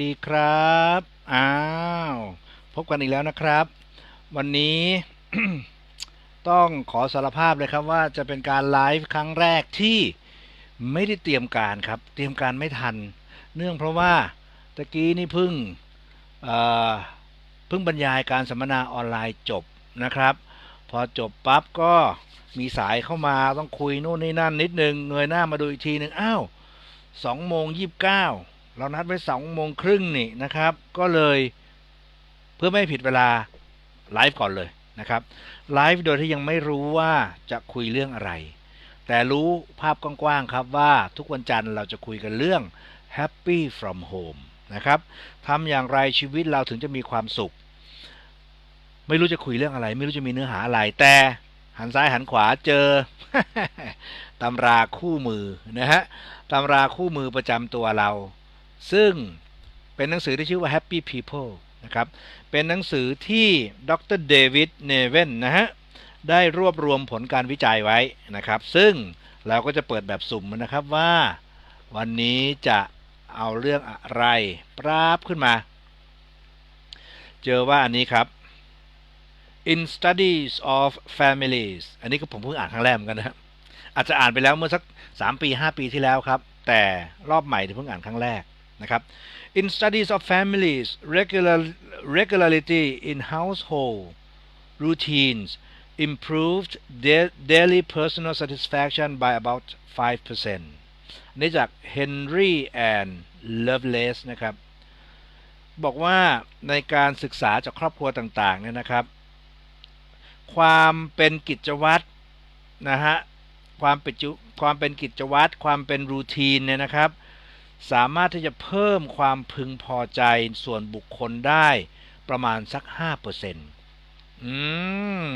ดีครับอ้าวพบกันอีกแล้วนะครับ วันนี้ต้องขอสารภาพเลยครับว่าจะเป็นการไลฟ์ครั้งแรกที่ไม่ได้เตรียมการครับ เตรียมการไม่ทัน เนื่องเพราะว่าตะกี้นี่พิ่งเเพิ่งบรรยายการสัมมนาออนไลน์จบนะครับ พอจบปั๊บก็มีสายเข้ามาต้องคุยโน่นนี่นั่นนิดนึงเงยหน้ามาดูอีกทีหนึ่งอ้าวสองโมงยี่สิบเก้า เรานัดไว้สองโมงครึ่งนี่นะครับ ก็เลยเพื่อไม่ให้ผิดเวลาไลฟ์ก่อนเลยนะครับไลฟ์โดยที่ยังไม่รู้ว่าจะคุยเรื่องอะไร แต่รู้ภาพกว้างๆครับว่าทุกวันจันทร์เราจะคุยกันเรื่อง happy from home นะครับทำอย่างไรชีวิตเราถึงจะมีความสุข ไม่รู้จะคุยเรื่องอะไร ไม่รู้จะมีเนื้อหาอะไร แต่หันซ้ายหันขวาเจอตำราคู่มือนะฮะตำราคู่มือประจำตัวเรา ซึ่งเป็นหนังสือที่ชื่อว่า Happy People นะครับ เป็นหนังสือที่ดรเดวิดเนเวนนะฮะ ได้รวบรวมผลการวิจัยไว้นะครับ ซึ่งเราก็จะเปิดแบบสุ่มนะครับว่า วันนี้จะเอาเรื่องอะไรปราบขึ้นมา เจอว่าอันนี้ครับ In Studies of Families อันนี้ก็ผมเพิ่งอ่านครั้งแรกเหมือนกันนะครับอาจจะอ่านไปแล้วเมื่อสัก 3 ปี 5 ปีที่แล้วครับ แต่รอบใหม่ที่เพิ่งอ่านครั้งแรก นะครับ In studies of families regular regularity in household routines improved daily personal satisfaction by about 5%นี่จาก Henry and Lovelace นะครับ บอกว่าในการศึกษาจากครอบครัวต่างๆเนี่ยนะครับ ความเป็นกิจวัตรนะฮะความเป็นความเป็นกิจวัตรความเป็นรูทีนเนี่ยนะครับ สามารถที่จะเพิ่มความพึงพอใจส่วนบุคคลได้ประมาณสัก5%อืม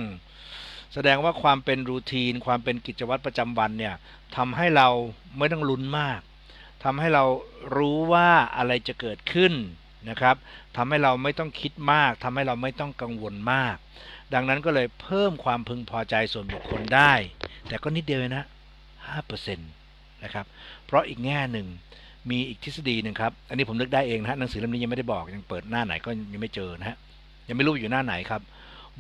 แสดงว่าความเป็นรูทีน ความเป็นกิจวัตรประจำวันเนี่ยทำให้เราไม่ต้องลุ้นมากทำให้เรารู้ว่าอะไรจะเกิดขึ้นนะครับทำให้เราไม่ต้องคิดมากทำให้เราไม่ต้องกังวลมาก ดังนั้นก็เลยเพิ่มความพึงพอใจส่วนบุคคลได้ แต่ก็นิดเดียวเองนะ5%นะครับ เพราะอีกแง่หนึ่ง มีอีกทฤษฎีหนึ่งครับ อันนี้ผมนึกได้เองนะฮะหนังสือเล่มนี้ยังไม่ได้บอกยังเปิดหน้าไหนก็ยังไม่เจอนะฮะยังไม่รู้อยู่หน้าไหนครับ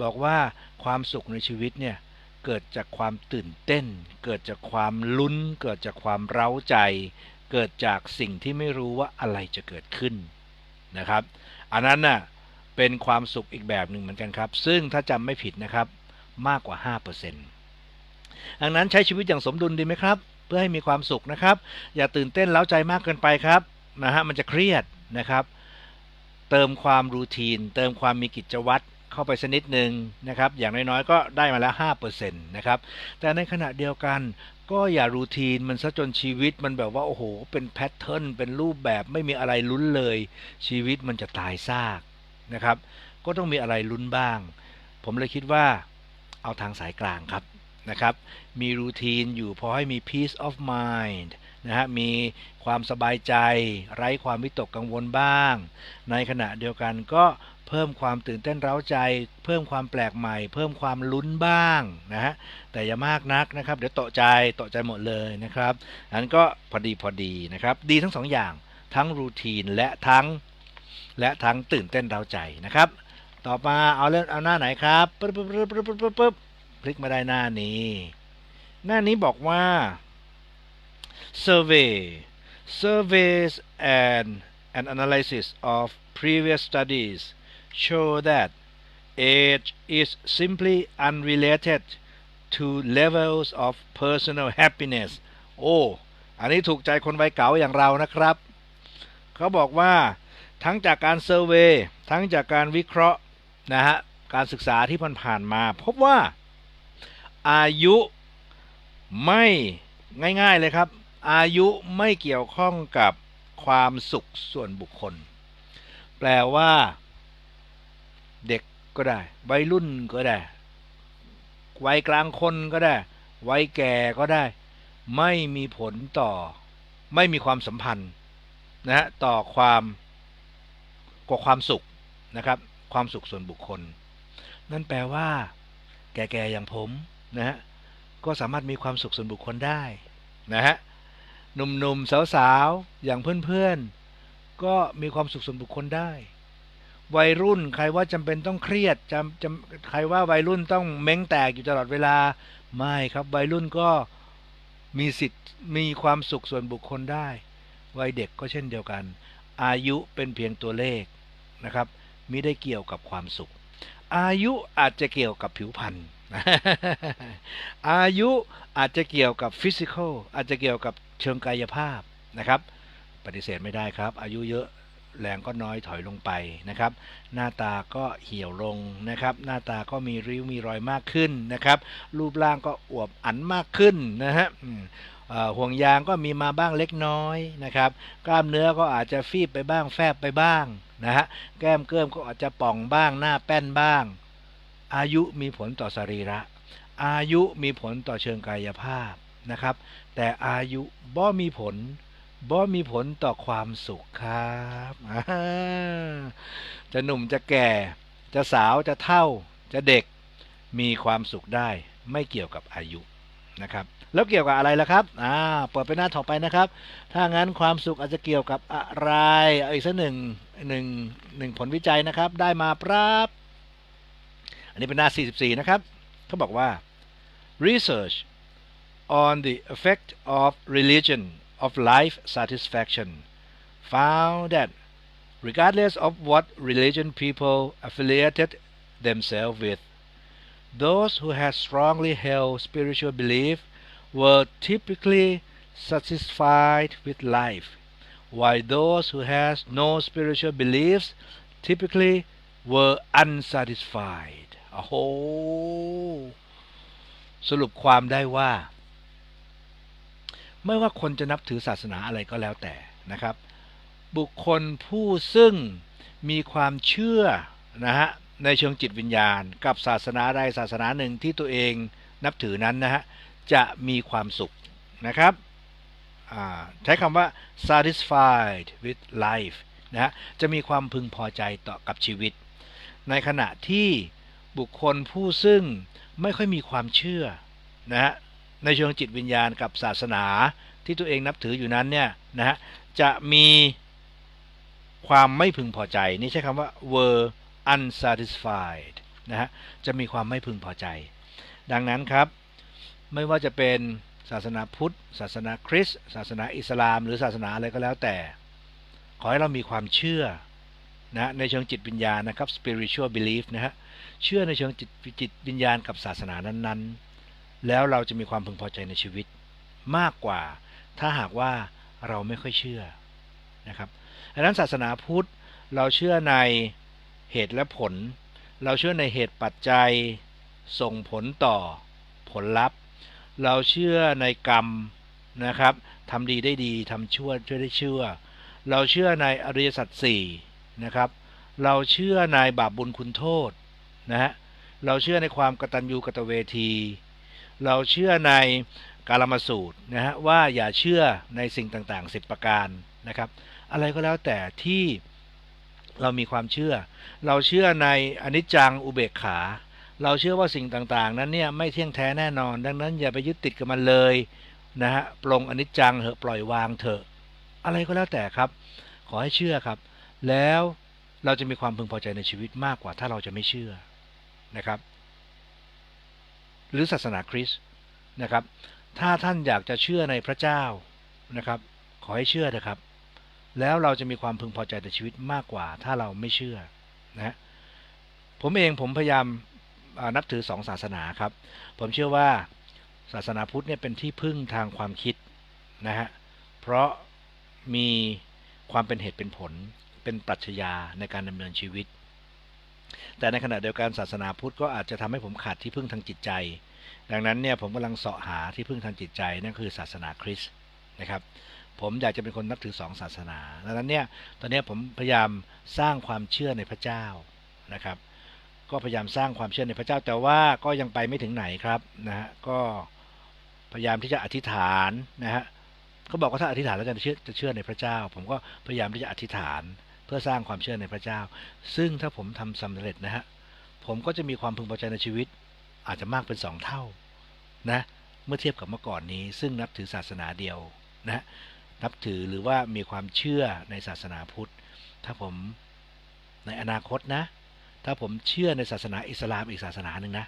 บอกว่าความสุขในชีวิตเนี่ยเกิดจากความตื่นเต้น เกิดจากความลุ้น เกิดจากความเร้าใจ เกิดจากสิ่งที่ไม่รู้ว่าอะไรจะเกิดขึ้นนะครับ อันนั้นน่ะเป็นความสุขอีกแบบหนึ่งเหมือนกันครับ ซึ่งถ้าจำไม่ผิดนะครับมากกว่า 5%ดังนั้นใช้ชีวิตอย่างสมดุลดีไหมครับ เพื่อให้มีความสุขนะครับ อย่าตื่นเต้นเล้าใจมากเกินไปครับนะฮะมันจะเครียดนะครับ เติมความรูทีน เติมความมีกิจวัตรเข้าไปสักนิดหนึ่งนะครับ อย่างน้อยๆก็ได้มาแล้ว5%นะครับแต่ในขณะเดียวกันก็อย่ารูทีนมันซะจนชีวิตมันแบบว่าโอ้โห เป็นแพทเทิร์นเป็นรูปแบบไม่มีอะไรลุ้นเลย ชีวิตมันจะตายซากนะครับ ก็ต้องมีอะไรลุ้นบ้าง ผมเลยคิดว่าเอาทางสายกลางครับ นะครับ มีรูทีนอยู่พอให้มี peace of mind นะฮะ มีความสบายใจ ไร้ความวิตกกังวลบ้าง ในขณะเดียวกันก็เพิ่มความตื่นเต้นเร้าใจ เพิ่มความแปลกใหม่ เพิ่มความลุ้นบ้างนะฮะ แต่อย่ามากนักนะครับ เดี๋ยวตกใจตกใจหมดเลยนะครับอันก็พอดีพอดีนะครับ ดีทั้งสองอย่าง ทั้งรูทีนและทั้งและทั้งตื่นเต้นเร้าใจนะครับ ต่อมาเอาเรื่องเอาหน้าไหนครับปึ๊บปึ๊บปึ๊บปึ๊บปึ๊บ พลิกมาได้หน้านี้ หน้านี้บอกว่า survey surveys and an analysis of previous studies show that age is simply unrelated to levels of personal happiness โอ้ อันนี้ถูกใจคนวัยเก๋าอย่างเรานะครับ เขาบอกว่าทั้งจากการเซอร์เวยทั้งจากการวิเคราะห์นะฮะ การศึกษาที่ผ่านๆมา พบว่า อายุไม่ง่ายๆเลยครับ อายุไม่เกี่ยวข้องกับความสุขส่วนบุคคล แปลว่า เด็กก็ได้ วัยรุ่นก็ได้ วัยกลางคนก็ได้ วัยแก่ก็ได้ ไม่มีผลต่อ ไม่มีความสัมพันธ์นะฮะต่อความกว่าความสุขนะครับ ความสุขส่วนบุคคล นั่นแปลว่า แก่ๆอย่างผม นะฮะก็สามารถมีความสุขส่วนบุคคลได้นะฮะหนุ่มๆสาวๆอย่างเพื่อนๆ ก็มีความสุขส่วนบุคคลได้ วัยรุ่นใครว่าจำเป็นต้องเครียดจำจำใครว่าวัยรุ่นต้องเม้งแตกอยู่ตลอดเวลาไม่ครับวัยรุ่นก็มีสิทธิ์มีความสุขส่วนบุคคลได้ วัยเด็กก็เช่นเดียวกัน อายุเป็นเพียงตัวเลขนะครับมิได้เกี่ยวกับความสุข อายุอาจจะเกี่ยวกับผิวพรรณ อายุอาจจะเกี่ยวกับฟิสิกอลอาจจะเกี่ยวกับเชิงกายภาพนะครับ ปฏิเสธไม่ได้ครับ อายุเยอะแรงก็น้อยถอยลงไปนะครับ หน้าตาก็เหี่ยวลงนะครับ หน้าตาก็มีริ้วมีรอยมากขึ้นนะครับ รูปร่างก็อวบอันมากขึ้นนะฮะห่วงยางก็มีมาบ้างเล็กน้อยนะครับ กล้ามเนื้อก็อาจจะฟีบไปบ้างแฟบไปบ้างนะฮะ แก้มเกิมก็อาจจะป่องบ้างหน้าแป้นบ้าง อายุมีผลต่อสรีระ อายุมีผลต่อเชิงกายภาพนะครับ แต่อายุบ่มีผลบ่มีผลต่อความสุขครับจะหนุ่มจะแก่ จะสาวจะเท่า จะเด็ก มีความสุขได้ไม่เกี่ยวกับอายุนะครับ แล้วเกี่ยวกับอะไรล่ะครับอ่าเปิดไปหน้าต่อไปนะครับ ถ้างั้นความสุขอาจจะเกี่ยวกับอะไรเอาอีกสักหนึ่งหนึ่งหนึ่งผลวิจัยนะครับ ได้มาปรับ นนี้เป็นหน้า 44 นะครับ เขาบอกว่า research on the effect of religion of life satisfaction found that regardless of what religion people affiliated themselves with those who had strongly held spiritual belief were typically satisfied with life while those who had no spiritual beliefs typically were unsatisfied โ อ้โห สรุปความได้ว่า ไม่ว่าคนจะนับถือศาสนาอะไรก็แล้วแต่นะครับ บุคคลผู้ซึ่งมีความเชื่อนะฮะในเชิงจิตวิญญาณ กับศาสนาใดศาสนาหนึ่งที่ตัวเองนับถือนั้นนะฮะจะมีความสุขนะครับใช้คำว่า satisfied with life นะฮะจะมีความพึงพอใจต่อกับชีวิต ในขณะที่ บุคคลผู้ซึ่งไม่ค่อยมีความเชื่อนะฮะในเชิงจิตวิญญาณกับศาสนาที่ตัวเองนับถืออยู่นั้นเนี่ยนะฮะจะมีความไม่พึงพอใจ นี่ใช้คำว่า were unsatisfied นะฮะจะมีความไม่พึงพอใจ ดังนั้นครับ ไม่ว่าจะเป็นศาสนาพุทธ ศาสนาคริสต์ศาสนาอิสลาม หรือศาสนาอะไรก็แล้วแต่ ขอให้เรามีความเชื่อนะในเชิงจิตวิญญาณนะครับ spiritual belief นะฮะ เชื่อในเชิงจิตจิตวิญญาณกับศาสนานั้นๆ แล้วเราจะมีความพึงพอใจในชีวิตมากกว่า ถ้าหากว่าเราไม่ค่อยเชื่อนะครับดังนั้นศาสนาพุทธเราเชื่อในเหตุและผล เราเชื่อในเหตุปัจจัยส่งผลต่อผลลัพธ์ เราเชื่อในกรรมนะครับทำดีได้ดีทำชั่วช่วยได้ชั่ว เราเชื่อในอริยสัจสี่นะครับ เราเชื่อในบาปบุญคุณโทษ นะฮะเราเชื่อในความกตัญญูกตเวที เราเชื่อในกาลมาสูตรนะฮะว่าอย่าเชื่อในสิ่งต่างๆ10ประการนะครับ อะไรก็แล้วแต่ที่เรามีความเชื่อ เราเชื่อในอนิจจังอุเบกขา เราเชื่อว่าสิ่งต่างๆ นั้นเนี่ยไม่เที่ยงแท้แน่นอน ดังนั้นอย่าไปยึดติดกับมันเลยนะฮะปลงอนิจจังเหอะปล่อยวางเถอะ อะไรก็แล้วแต่ครับ ขอให้เชื่อครับ แล้วเราจะมีความพึงพอใจในชีวิตมากกว่าถ้าเราจะไม่เชื่อ นะครับ หรือศาสนาคริสต์นะครับ ถ้าท่านอยากจะเชื่อในพระเจ้านะครับ ขอให้เชื่อนะครับ แล้วเราจะมีความพึงพอใจในชีวิตมากกว่า ถ้าเราไม่เชื่อนะฮะผมเองผมพยายามนับถือสองศาสนาครับ ผมเชื่อว่าศาสนาพุทธเนี่ยเป็นที่พึ่งทางความคิดนะฮะ เพราะมีความเป็นเหตุเป็นผล เป็นปรัชญาในการดำเนินชีวิต แต่ในขณะเดียวกันศาสนาพุทธก็อาจจะทำให้ผมขาดที่พึ่งทางจิตใจ ดังนั้นเนี่ยผมกำลังเสาะหาที่พึ่งทางจิตใจนั่นคือศาสนาคริสต์นะครับ ผมอยากจะเป็นคนนับถือสองศาสนา ดังนั้นเนี่ยตอนนี้ผมพยายามสร้างความเชื่อในพระเจ้านะครับ ก็พยายามสร้างความเชื่อในพระเจ้าแต่ว่าก็ยังไปไม่ถึงไหนครับนะฮะก็พยายามที่จะอธิษฐานนะฮะเขาบอกว่าถ้าอธิษฐานแล้วจะเชื่อจะเชื่อในพระเจ้า ผมก็พยายามที่จะอธิษฐาน เพื่อสร้างความเชื่อในพระเจ้า ซึ่งถ้าผมทำสำเร็จนะฮะผมก็จะมีความพึงพอใจในชีวิต อาจจะมากเป็นสองเท่านะเมื่อเทียบกับเมื่อก่อนนี้ ซึ่งนับถือศาสนาเดียวนะฮะนับถือหรือว่ามีความเชื่อในศาสนาพุทธ ถ้าผมในอนาคตนะ ถ้าผมเชื่อในศาสนาอิสลามอีกศาสนาหนึ่งนะ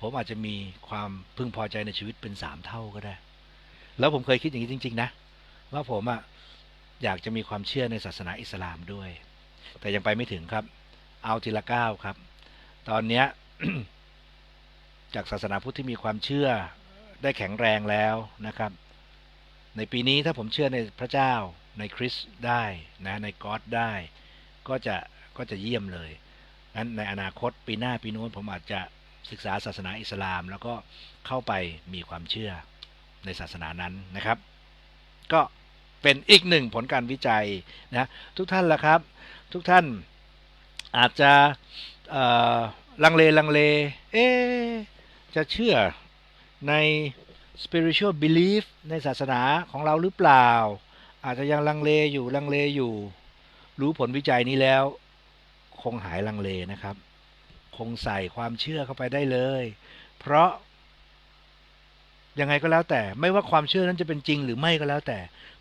ผมอาจจะมีความพึงพอใจในชีวิตเป็นสามเท่าก็ได้ แล้วผมเคยคิดอย่างนี้จริง ๆ นะ ว่าผมอะ อยากจะมีความเชื่อในศาสนาอิสลามด้วย แต่ยังไปไม่ถึงครับ เอาทีละก้าวครับ ตอนเนี้ยจากศาสนาพุทธที่มีความเชื่อได้แข็งแรงแล้วนะครับ ในปีนี้ถ้าผมเชื่อในพระเจ้าในคริสต์ได้นะในก็อดได้ ก็จะก็จะเยี่ยมเลยงั้นในอนาคตปีหน้าปีโน้นผมอาจจะศึกษาศาสนาอิสลาม แล้วก็เข้าไปมีความเชื่อในศาสนานั้นนะครับ ก็ เป็นอีกหนึ่งผลการวิจัยนะทุกท่านละครับ ทุกท่านอาจจะลังเลลังเล เอ๊จะเชื่อใน spiritual belief ในศาสนาของเราหรือเปล่า อาจจะยังลังเลอยู่ลังเลอยู่ รู้ผลวิจัยนี้แล้ว คงหายลังเลนะครับ คงใส่ความเชื่อเข้าไปได้เลย เพราะ ยังไงก็แล้วแต่ไม่ว่าความเชื่อนั้นจะเป็นจริงหรือไม่ก็แล้วแต่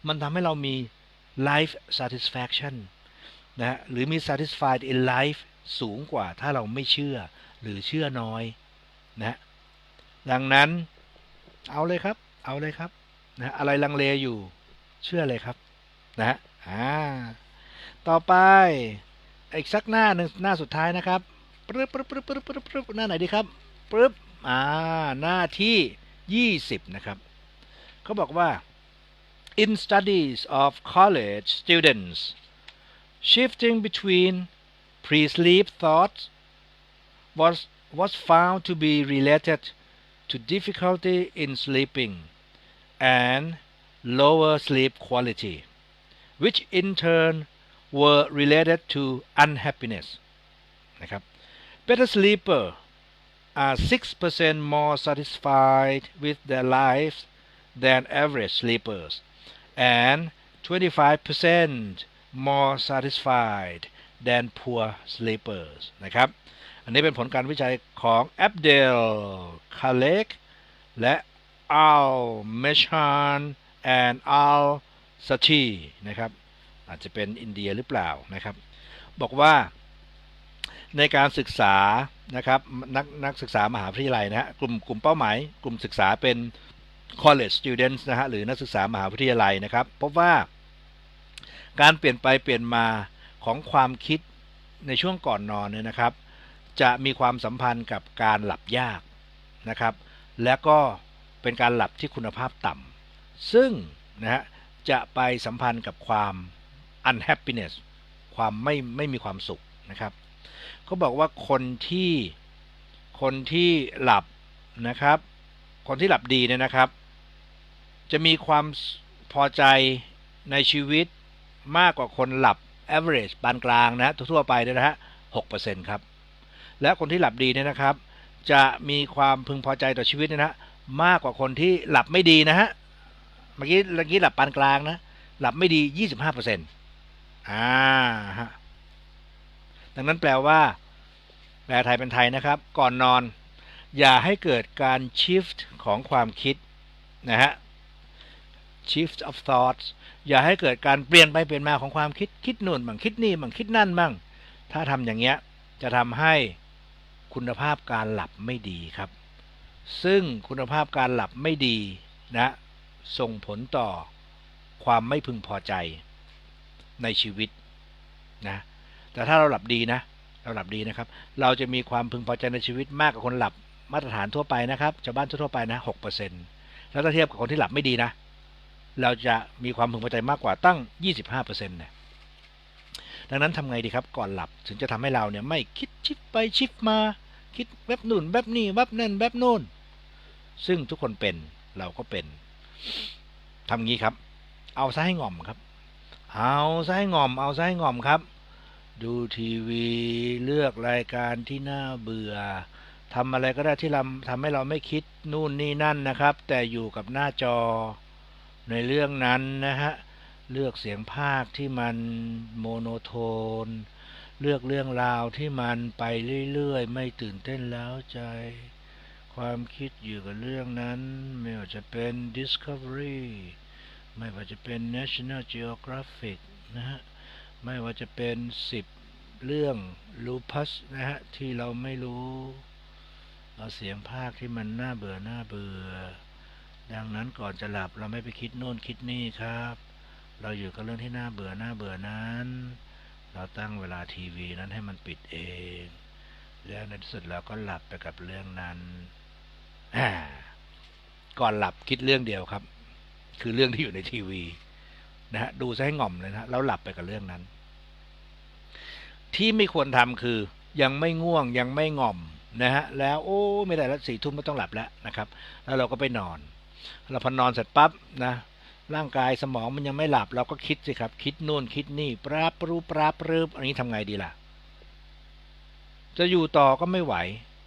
มันทำให้เรามี life satisfaction นะฮะหรือมี satisfied in life สูงกว่าถ้าเราไม่เชื่อหรือเชื่อน้อยนะฮะดังนั้นเอาเลยครับ เอาเลยครับนะอะไรลังเลอยู่เชื่อเลยครับนะฮะอ่าต่อไปอีกสักหน้าหนึ่งหน้าสุดท้ายนะครับปึ๊บปึ๊บปึ๊บปึ๊บปึ๊บปึ๊บหน้าไหนดีครับปึ๊บอ่าหน้าที่ 20 นะครับเขาบอกว่า in studies of college students shifting between pre-sleep thoughts was was found to be related to difficulty in sleeping and lower sleep quality which in turn were related to unhappiness นะครับ better sleeper are 6% more satisfied with their lives than average sleepers and 25% more satisfied than poor sleepers นะครับ อันนี้เป็นผลการวิจัยของแอปเดล คาเล็ก และอัลเมชาน and อัลซัชีนะครับ อาจจะเป็นอินเดียหรือเปล่านะครับ บอกว่า ในการศึกษานะครับนักนักศึกษามหาวิทยาลัยนะฮะกลุ่มกลุ่มเป้าหมาย กลุ่มศึกษาเป็น college students นะฮะหรือนักศึกษามหาวิทยาลัยนะครับพบว่าการเปลี่ยนไปเปลี่ยนมาของความคิดในช่วงก่อนนอนเนี่ยนะครับ จะมีความสัมพันธ์กับการหลับยากนะครับ และก็เป็นการหลับที่คุณภาพต่ำซึ่งนะฮะจะไปสัมพันธ์กับความ unhappiness ความไม่ไม่มีความสุขนะครับ เขาบอกว่าคนที่คนที่หลับนะครับ คนที่หลับดีเนี่ยนะครับ จะมีความพอใจในชีวิตมากกว่าคนหลับ average ปานกลางนะทั่วไปเนี่ยนะฮะ6%ครับ และคนที่หลับดีเนี่ยนะครับ จะมีความพึงพอใจต่อชีวิตเนยนะมากกว่าคนที่หลับไม่ดีนะฮะเมื่อกี้เมื่อกี้หลับปานกลางนะ หลับไม่ดี25%อ่าฮะดังนั้นแปลว่า ลไทยเป็นไทยนะครับ ก่อนนอน อย่าให้เกิดการ shift ของความคิดนะฮะ shift of thoughts อย่าให้เกิดการเปลี่ยนไปเปลี่ยนมาของความคิดคิดนู่นบ้างคิดนี่บ้างคิดนั่นบ้างถ้าทำอย่างเงี้ยจะทำให้คุณภาพการหลับไม่ดีครับ ซึ่งคุณภาพการหลับไม่ดีนะส่งผลต่อความไม่พึงพอใจในชีวิตนะแต่ถ้าเราหลับดีนะ เราหลับดีนะครับ เราจะมีความพึงพอใจในชีวิตมากกว่าคนหลับมาตรฐานทั่วไปนะครับชาวบ้านทั่วไปนะหกเปอร์เซ็นต์แล้วถ้าเทียบกับคนที่หลับไม่ดีนะ เราจะมีความพึงพอใจมากกว่าตั้งยี่สิบห้าเปอร์เซ็นต์เนี่ยดังนั้นทำไงดีครับ ก่อนหลับถึงจะทำให้เราเนี่ยไม่คิดชิปไปชิปมา คิดแวบนู่นแวบนี่แวบนั่นแวบโน่น ซึ่งทุกคนเป็นเราก็เป็นทำงี้ครับ เอาซะให้ง่อมครับ เอาซะให้ง่อม เอาซะให้ง่อมครับ ดูทีวีเลือกรายการที่น่าเบื่อทำอะไรก็ได้ที่ทำทำให้เราไม่คิดนู่นนี่นั่นนะครับ แต่อยู่กับหน้าจอในเรื่องนั้นนะฮะเลือกเสียงภาคที่มันโมโนโทน เลือกเรื่องราวที่มันไปเรื่อยๆ ไม่ตื่นเต้นแล้วใจ ความคิดอยู่กับเรื่องนั้น ไม่ว่าจะเป็น Discovery ไม่ว่าจะเป็น National Geographic นะฮะ ไม่ว่าจะเป็นสิบเรื่อง Lupus นะฮะ ที่เราไม่รู้ เอาเสียงภาคที่มันน่าเบื่อน่าเบื่อ ดังนั้นก่อนจะหลับเราไม่ไปคิดโน่นคิดนี่ครับ เราอยู่กับเรื่องที่น่าเบื่อน่าเบื่อนั้น เราตั้งเวลาทีวีนั้นให้มันปิดเอง แล้วในที่สุดเราก็หลับไปกับเรื่องนั้น ก่อนหลับคิดเรื่องเดียวครับ คือเรื่องที่อยู่ในทีวี นะฮะดูซะให้ง่อมเลยนะแล้วหลับไปกับเรื่องนั้น ที่ไม่ควรทำคือยังไม่ง่วงยังไม่ง่อมนะฮะแล้วโอ้ไม่ได้แล้วสี่ทุ่มไม่ต้องหลับแล้วนะครับ แล้วเราก็ไปนอน เราพอนอนเสร็จปั๊บนะร่างกายสมองมันยังไม่หลับเราก็คิดสิครับ คิดนู่นคิดนี่ปราบปรูปราบรืบอันนี้ทำไงดีล่ะ จะอยู่ต่อก็ไม่ไหว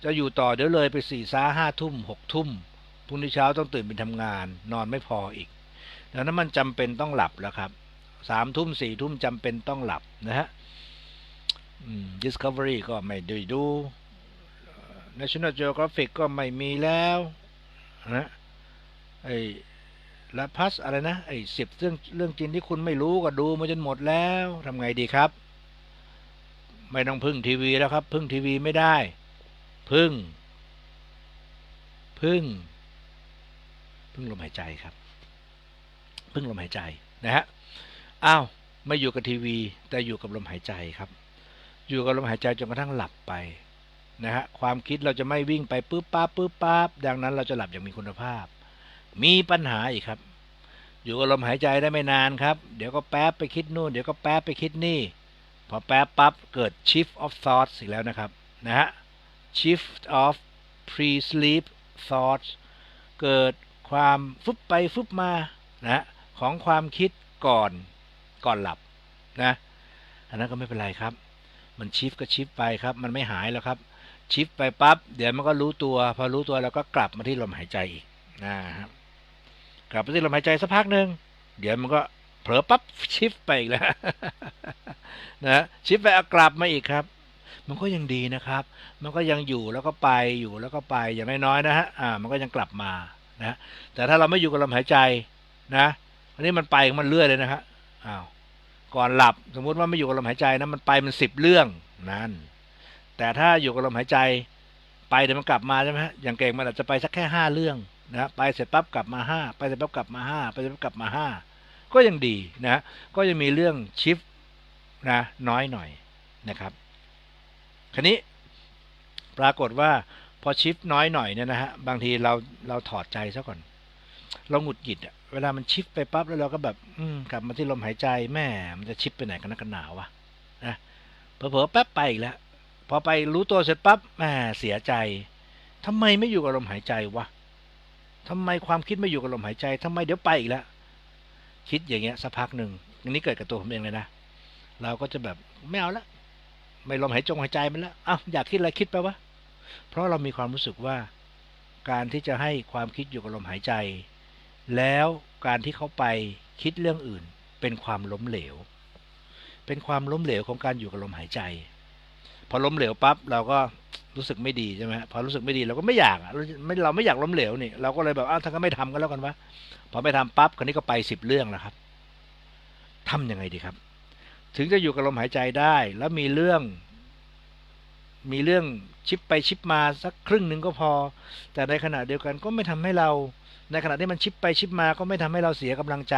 จะอยู่ต่อเดี๋ยวเลยไปสี่ซ้าห้าทุ่มหกทุ่มพรุ่งนี้เช้าต้องตื่นไปทำงาน นอนไม่พออีก ดังนั้นมันจำเป็นต้องหลับแล้วครับสามทุ่มสี่ทุ่มจำเป็นต้องหลับนะฮะ Discovery ก็ไม่ได้ดู National Geographic ก็ไม่มีแล้วนะไอ้ละพัสอะไรนะไอ้สิบเรื่องเรื่องจริงที่คุณไม่รู้ก็ดูมาจนหมดแล้วทำไงดีครับ ไม่ต้องพึ่งทีวีแล้วครับ พึ่งทีวีไม่ได้ พึ่ง พึ่ง พึ่งลมหายใจครับ พึ่งลมหายใจนะฮะอ้าวไม่อยู่กับทีวี แต่อยู่กับลมหายใจครับ อยู่กับลมหายใจจนกระทั่งหลับไปนะฮะความคิดเราจะไม่วิ่งไปปุ๊บปั๊บปุ๊บปั๊บดังนั้นเราจะหลับอย่างมีคุณภาพ มีปัญหาอีกครับ อยู่กับลมหายใจได้ไม่นานครับ เดี๋ยวก็แป๊บไปคิดนู่นเดี๋ยวก็แป๊บไปคิดนี่ พอแป๊บปั๊บเกิด shift of thoughts อีกแล้วนะครับนะฮะ shift of pre-sleep thoughts เกิดความฟึบไปฟึบมานะฮะ ของความคิดก่อนก่อนหลับนะอันนั้นก็ไม่เป็นไรครับ มันชิฟก็ชิฟไปครับ มันไม่หายแล้วครับ ชิฟไปปั๊บเดี๋ยวมันก็รู้ตัว พอรู้ตัวแล้วก็กลับมาที่ลมหายใจอีกนะครับกลับมาที่ลมหายใจสักพักหนึ่งเดี๋ยวมันก็เผลอปั๊บชิฟไปอีกแล้วนะชิฟไปอากลับมาอีกครับมันก็ยังดีนะครับ มันก็ยังอยู่แล้วก็ไปอยู่แล้วก็ไปอย่างน้อยๆนะฮะ อ่า มันก็ยังกลับมานะ แต่ถ้าเราไม่อยู่กับลมหายใจนะ อันนี้มันไปมันเรื่อยเลยนะฮะอ้าวก่อนหลับสมมุติว่าไม่อยู่กับลมหายใจนะมันไปมันสิบเรื่องนั่นแต่ถ้าอยู่กับลมหายใจไปเดี๋ยวมันกลับมาใช่ไหมฮะอย่างเก่งมันอาจจะไปสักแค่ห้าเรื่องนะไปเสร็จปั๊บกลับมาห้าไปเสร็จปั๊บกลับมาห้าไปเสร็จปั๊บกลับมาห้าก็ยังดีนะก็จะมีเรื่องชิฟนะน้อยหน่อยนะครับคราวนี้ปรากฏว่าพอชิฟน้อยหน่อยเนี่ยนะฮะบางทีเราเราถอดใจซะก่อน เราหงุดหงิดอะเวลามันชิฟไปปั๊บแล้วเราก็แบบ อืมกลับมาที่ลมหายใจแม่มันจะชิฟไปไหนกันนักกันหนาวะนะเผลอๆแป๊บไปอีกแล้วพอไปรู้ตัวเสร็จปั๊บแหมเสียใจทำไมไม่อยู่กับลมหายใจวะทำไมความคิดไม่อยู่กับลมหายใจทำไมเดี๋ยวไปอีกแล้วคิดอย่างเงี้ยสักพักหนึ่งอันนี้เกิดกับตัวผมเองเลยนะเราก็จะแบบไม่เอาละไม่ลมหายจงหายใจมันแล้วอ้าวอยากคิดอะไรคิดไปวะเพราะเรามีความรู้สึกว่า การที่จะให้ความคิดอยู่กับลมหายใจ แล้วการที่เขาไปคิดเรื่องอื่น เป็นความล้มเหลว เป็นความล้มเหลวของการอยู่กับลมหายใจ พอล้มเหลวปั๊บเราก็รู้สึกไม่ดีใช่ไหมพอรู้สึกไม่ดีเราก็ไม่อยากเราไม่เราไม่อยากล้มเหลวนี่เราก็เลยแบบอ้าวถ้าก็ไม่ทำก็แล้วกันวะพอไม่ทำปั๊บคนนี้ก็ไปสิบเรื่องแล้วครับทำยังไงดีครับ ถึงจะอยู่กับลมหายใจได้ แล้วมีเรื่อง มีเรื่องชิปไปชิปมาสักครึ่งหนึ่งก็พอ แต่ในขณะเดียวกันก็ไม่ทำให้เรา ในขณะที่มันชิปไปชิปมาก็ไม่ทำให้เราเสียกำลังใจ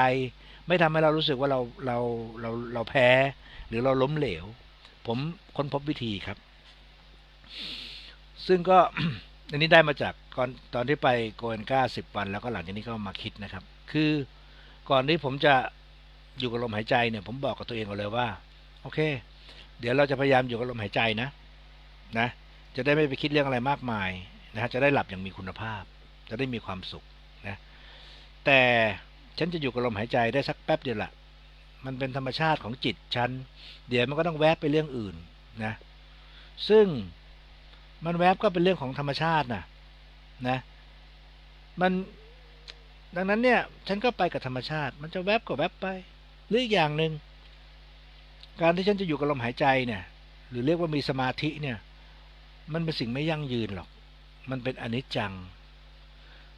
ไม่ทำให้เรารู้สึกว่าเราเราเราเราแพ้ หรือเราล้มเหลว ผมค้นพบวิธีครับ ซึ่งก็อันนี้ได้มาจากก่อนตอนที่ไปโกเอนก้าสิบวันแล้วก็หลังจากนี้ก็มาคิดนะครับ คือก่อนที่ผมจะอยู่กับลมหายใจเนี่ย ผมบอกกับตัวเองก่อนเลยว่า โอเค เดี๋ยวเราจะพยายามอยู่กับลมหายใจนะนะ จะได้ไม่ไปคิดเรื่องอะไรมากมายนะฮะจะได้หลับอย่างมีคุณภาพ จะได้มีความสุข แต่ฉันจะอยู่กับลมหายใจได้สักแป๊บเดียวละมันเป็นธรรมชาติของจิตฉัน เดี๋ยวมันก็ต้องแวบไปเรื่องอื่นนะ ซึ่งมันแวบก็เป็นเรื่องของธรรมชาตินะนะ มันดังนั้นเนี่ย ฉันก็ไปกับธรรมชาติ มันจะแวบก็แวบไป หรืออีกอย่างหนึ่งการที่ฉันจะอยู่กับลมหายใจเนี่ย หรือเรียกว่ามีสมาธิเนี่ย มันเป็นสิ่งไม่ยั่งยืนหรอก มันเป็นอนิจจัง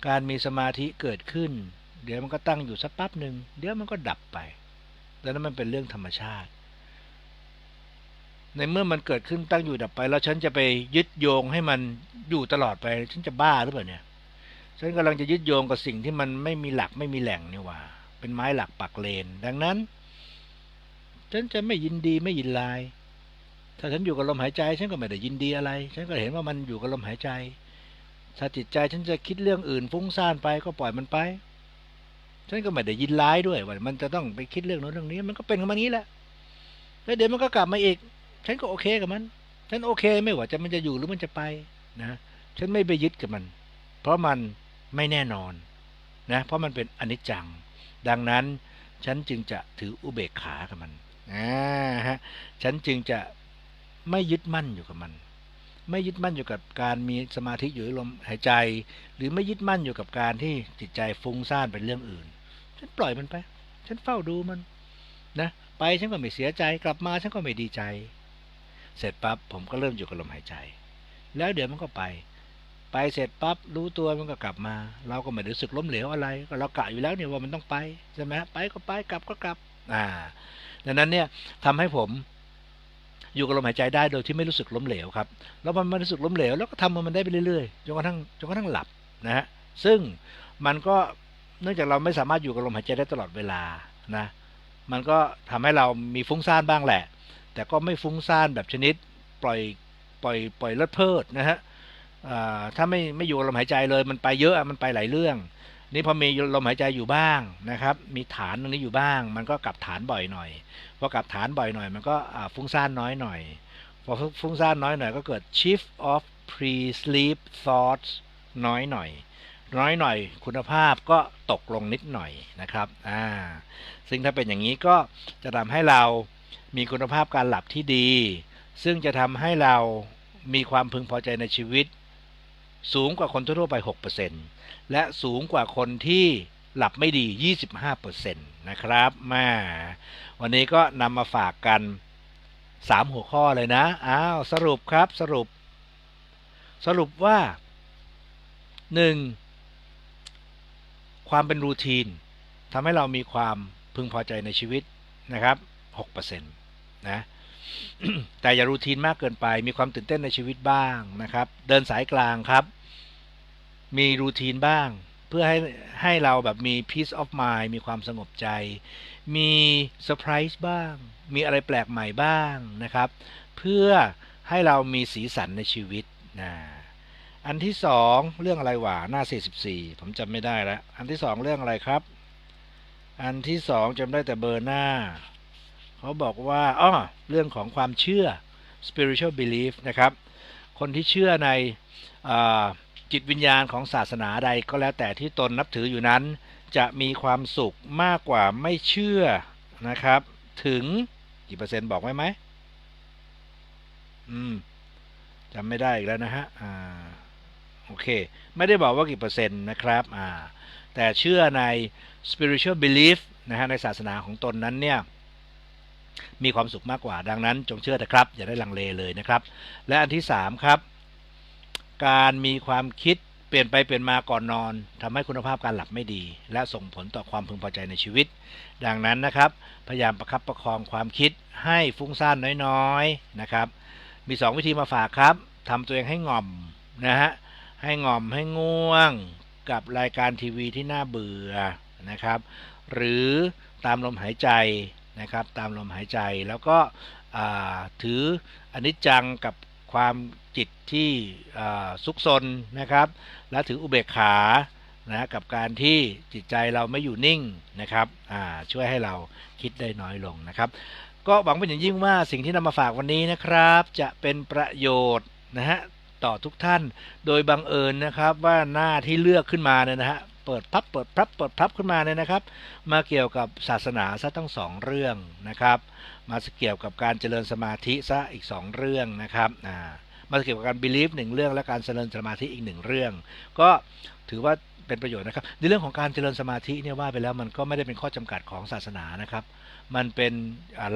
การมีสมาธิเกิดขึ้น เดี๋ยวมันก็ตั้งอยู่สักแป๊บหนึ่งเดี๋ยวมันก็ดับไปดังนั้นมันเป็นเรื่องธรรมชาติ ในเมื่อมันเกิดขึ้นตั้งอยู่ดับไป แล้วฉันจะไปยึดโยงให้มันอยู่ตลอดไป ฉันจะบ้าหรือเปล่าเนี่ย ฉันกำลังจะยึดโยงกับสิ่งที่มันไม่มีหลักไม่มีแหล่งนี่ว่า เป็นไม้หลักปักเลน ดังนั้น ฉันจะไม่ยินดีไม่ยินลาย ถ้าฉันอยู่กับลมหายใจ ฉันก็ไม่ได้ยินดีอะไร ฉันก็เห็นว่ามันอยู่กับลมหายใจถ้าจิตใจฉันจะคิดเรื่องอื่นฟุ้งซ่านไปก็ปล่อยมันไป ฉันก็ไม่ได้ยินร้ายด้วยว่ามันจะต้องไปคิดเรื่องโน้นเรื่องนี้ มันก็เป็นของมันนี้แหละแล้วเดี๋ยวมันก็กลับมาอีก ฉันก็โอเคกับมัน ฉันโอเคไม่ว่าจะมันจะอยู่หรือมันจะไปนะฉันไม่ไปยึดกับมัน เพราะมันไม่แน่นอนนะเพราะมันเป็นอนิจจัง ดังนั้นฉันจึงจะถืออุเบกขากับมันอ่าฮะฉันจึงจะไม่ยึดมั่นอยู่กับมัน ไม่ยึดมั่นอยู่กับการมีสมาธิอยู่ในลมหายใจ หรือไม่ยึดมั่นอยู่กับการที่จิตใจฟุ้งซ่านเป็นเรื่องอื่น ฉันปล่อยมันไป ฉันเฝ้าดูมันนะไปฉันก็ไม่เสียใจ กลับมาฉันก็ไม่ดีใจ เสร็จปั๊บผมก็เริ่มอยู่กับลมหายใจ แล้วเดี๋ยวมันก็ไป ไปเสร็จปั๊บรู้ตัวมันก็กลับมา เราก็ไม่รู้สึกล้มเหลวอะไรก็เรากะอยู่แล้วเนี่ยว่ามันต้องไปใช่ไหมไปก็ไปกลับก็กลับ อ่าดังนั้นเนี่ยทำให้ผมอยู่กับลมหายใจได้โดยที่ไม่รู้สึกล้มเหลวครับ แล้วมันไม่รู้สึกล้มเหลว แล้วก็ทำมันได้ไปเรื่อยๆจนกระทั่งจนกระทั่งหลับนะฮะซึ่งมันก็ เนื่องจากเราไม่สามารถอยู่กับลมหายใจได้ตลอดเวลานะ มันก็ทำให้เรามีฟุ้งซ่านบ้างแหละ แต่ก็ไม่ฟุ้งซ่านแบบชนิดปล่อยปล่อยปล่อยเลิศเพิดนะฮะถ้าไม่ไม่อยู่กับลมหายใจเลย มันไปเยอะมันไปหลายเรื่อง นี่พอมีลมหายใจอยู่บ้างนะครับ มีฐานตรงนี้อยู่บ้าง มันก็กลับฐานบ่อยหน่อยพอกลับฐานบ่อยหน่อย มันก็ฟุ้งซ่านน้อยหน่อยพอฟุ้งซ่านน้อยหน่อยก็เกิด shift of pre-sleep thoughts น้อยหน่อย น้อยหน่อย คุณภาพก็ตกลงนิดหน่อยนะครับอ่าซึ่งถ้าเป็นอย่างนี้ก็จะทำให้เรามีคุณภาพการหลับที่ดี ซึ่งจะทำให้เรามีความพึงพอใจในชีวิต สูงกว่าคนทั่วไป 6%และสูงกว่าคนที่หลับไม่ดี 25%นะครับมาวันนี้ก็นำมาฝากกัน 3 หัวข้อเลยนะ อ้าว สรุปครับ สรุป สรุปว่า 1. ความเป็นรูทีนทำให้เรามีความพึงพอใจในชีวิตนะครับ6%นะแต่อย่ารูทีนมากเกินไป มีความตื่นเต้นในชีวิตบ้างนะครับ เดินสายกลางครับ มีรูทีนบ้าง เพื่อให้ให้เราแบบมี peace of mind มีความสงบใจ มีเซอร์ไพรส์บ้าง มีอะไรแปลกใหม่บ้างนะครับ เพื่อให้เรามีสีสันในชีวิตนะ อันที่สองเรื่องอะไรหวะหน้า 44 ผมจำไม่ได้แล้ว อันที่สองเรื่องอะไรครับ อันที่สองจำได้แต่เบอร์หน้า เขาบอกว่าอ้อเรื่องของความเชื่อ spiritual belief นะครับ คนที่เชื่อในอจิตวิญญาณของศาสนาใดก็แล้วแต่ที่ตนนับถืออยู่นั้น จะมีความสุขมากกว่าไม่เชื่อนะครับ ถึงกี่เปอร์เซ็นต์บอกไว้ไหมอืมจำไม่ได้อีกแล้วนะฮะอ่า โอเค ไม่ได้บอกว่ากี่เปอร์เซ็นต์นะครับอ่าแต่เชื่อใน spiritual belief นะฮะในศาสนาของตนนั้นเนี่ยมีความสุขมากกว่าดังนั้น จงเชื่อเถอะครับ อย่าได้ลังเลเลยนะครับ และอันที่สามครับ การมีความคิดเปลี่ยนไปเปลี่ยนมาก่อนนอนทำให้คุณภาพการหลับไม่ดี และส่งผลต่อความพึงพอใจในชีวิต ดังนั้นนะครับ พยายามประคับประคองความคิดให้ฟุ้งซ่านน้อยๆนะครับ มี 2 วิธีมาฝากครับทำตัวเองให้ง่อมนะฮะ ให้งอมให้ง่วงกับรายการทีวีที่น่าเบื่อนะครับ หรือตามลมหายใจนะครับ ตามลมหายใจแล้วก็ถืออนิจจังกับความจิตที่ซุกซนนะครับ และถืออุเบกขานะกับการที่จิตใจเราไม่อยู่นิ่งนะครับช่วยให้เราคิดได้น้อยลงนะครับ ก็หวังเป็นอย่างยิ่งว่าสิ่งที่นำมาฝากวันนี้นะครับ จะเป็นประโยชน์นะฮะ ต่อทุกท่าน โดยบังเอิญนะครับว่าหน้าที่เลือกขึ้นมาเนี่ยนะฮะเปิดพับเปิดพับเปิดพับขึ้นมาเนี่ยนะครับ มาเกี่ยวกับศาสนาซะทั้งสองเรื่องนะครับ มาเกี่ยวกับการเจริญสมาธิซะอีกสองเรื่องนะครับอ่ามาเกี่ยวกับการ believe หนึ่งเรื่องและการเจริญสมาธิอีกหนึ่งเรื่อง ก็ถือว่าเป็นประโยชน์นะครับในเรื่องของการเจริญสมาธิเนี่ยว่าไปแล้วมันก็ไม่ได้เป็นข้อจำกัดของศาสนานะครับ มันเป็น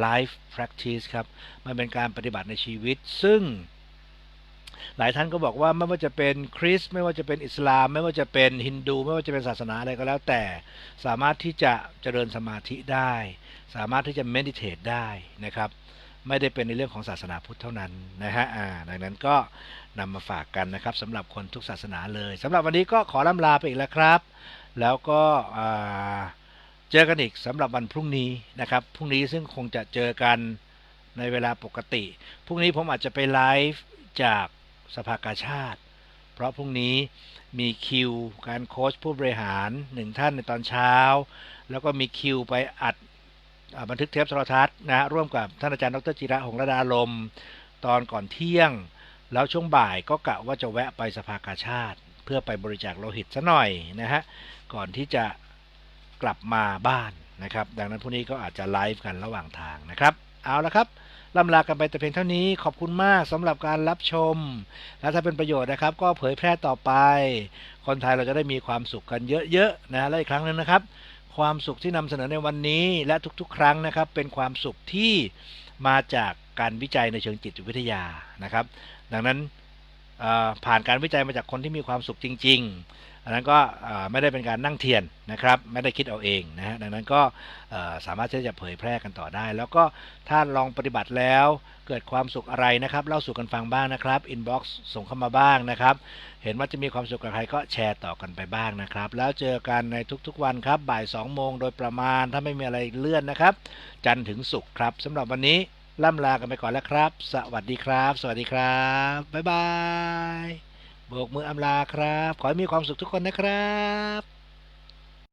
life practice ครับ มันเป็นการปฏิบัติในชีวิต ซึ่ง หลายท่านก็บอกว่าไม่ว่าจะเป็นคริสต์ไม่ว่าจะเป็นอิสลาม ไม่ว่าจะเป็นฮินดู ไม่ว่าจะเป็นศาสนาอะไรก็แล้วแต่ สามารถที่จะเจริญสมาธิได้ สามารถที่จะเมดิเทตได้นะครับ ไม่ได้เป็นในเรื่องของศาสนาพุทธเท่านั้นนะฮะอ่าดังนั้นก็นำมาฝากกันนะครับสำหรับคนทุกศาสนาเลยสำหรับวันนี้ก็ขอล่ำลาไปอีกแล้วครับ แล้วก็เจอกันอีกสำหรับวันพรุ่งนี้นะครับพรุ่งนี้ซึ่งคงจะเจอกันในเวลาปกติ พรุ่งนี้ผมอาจจะไปไลฟ์จาก สภากาชาติ เพราะพรุ่งนี้มีคิวการโค้ชผู้บริหารหนึ่งท่านในตอนเช้า แล้วก็มีคิวไปอัดบันทึกเทปโทรทัศน์นะฮะร่วมกับท่านอาจารย์ดรจิระหงระดาลม ตอนก่อนเที่ยง แล้วช่วงบ่ายก็กะว่าจะแวะไปสภากาชาติ เพื่อไปบริจาคโลหิตซะหน่อยนะฮะก่อนที่จะกลับมาบ้านนะครับ ดังนั้นพรุ่งนี้ก็อาจจะไลฟ์กันระหว่างทางนะครับ เอาละครับ ล่ำลากันไปแต่เพียงเท่านี้ขอบคุณมากสำหรับการรับชม และถ้าเป็นประโยชน์นะครับ ก็เผยแพร่ต่อไป คนไทยเราจะได้มีความสุขกันเยอะๆนะและอีกครั้งหนึ่งนะครับ ความสุขที่นำเสนอในวันนี้และทุกๆ ครั้งนะครับ เป็นความสุขที่มาจากการวิจัยในเชิงจิตวิทยานะครับ ดังนั้นผ่านการวิจัยมาจากคนที่มีความสุขจริง ๆ อันนั้นก็ไม่ได้เป็นการนั่งเทียนนะครับ ไม่ได้คิดเอาเองนะฮะดังนั้นก็สามารถที่จะเผยแพร่กันต่อได้ แล้วก็ถ้าลองปฏิบัติแล้วเกิดความสุขอะไรนะครับเล่าสู่กันฟังบ้างนะครับอินบ็อกซ์ส่งเข้ามาบ้างนะครับ เห็นว่าจะมีความสุขกับใครก็แชร์ต่อกันไปบ้างนะครับ แล้วเจอกันในทุกๆวันครับบ่าย2โมงโดยประมาณถ้าไม่มีอะไรเลื่อนนะครับ จันทร์ถึงศุกร์ครับสำหรับวันนี้ล่ำลากันไปก่อนแล้วครับ สวัสดีครับ สวัสดีครับ บ๊ายบาย บกมืออำลาครับ ขอให้มีความสุขทุกคนนะครับ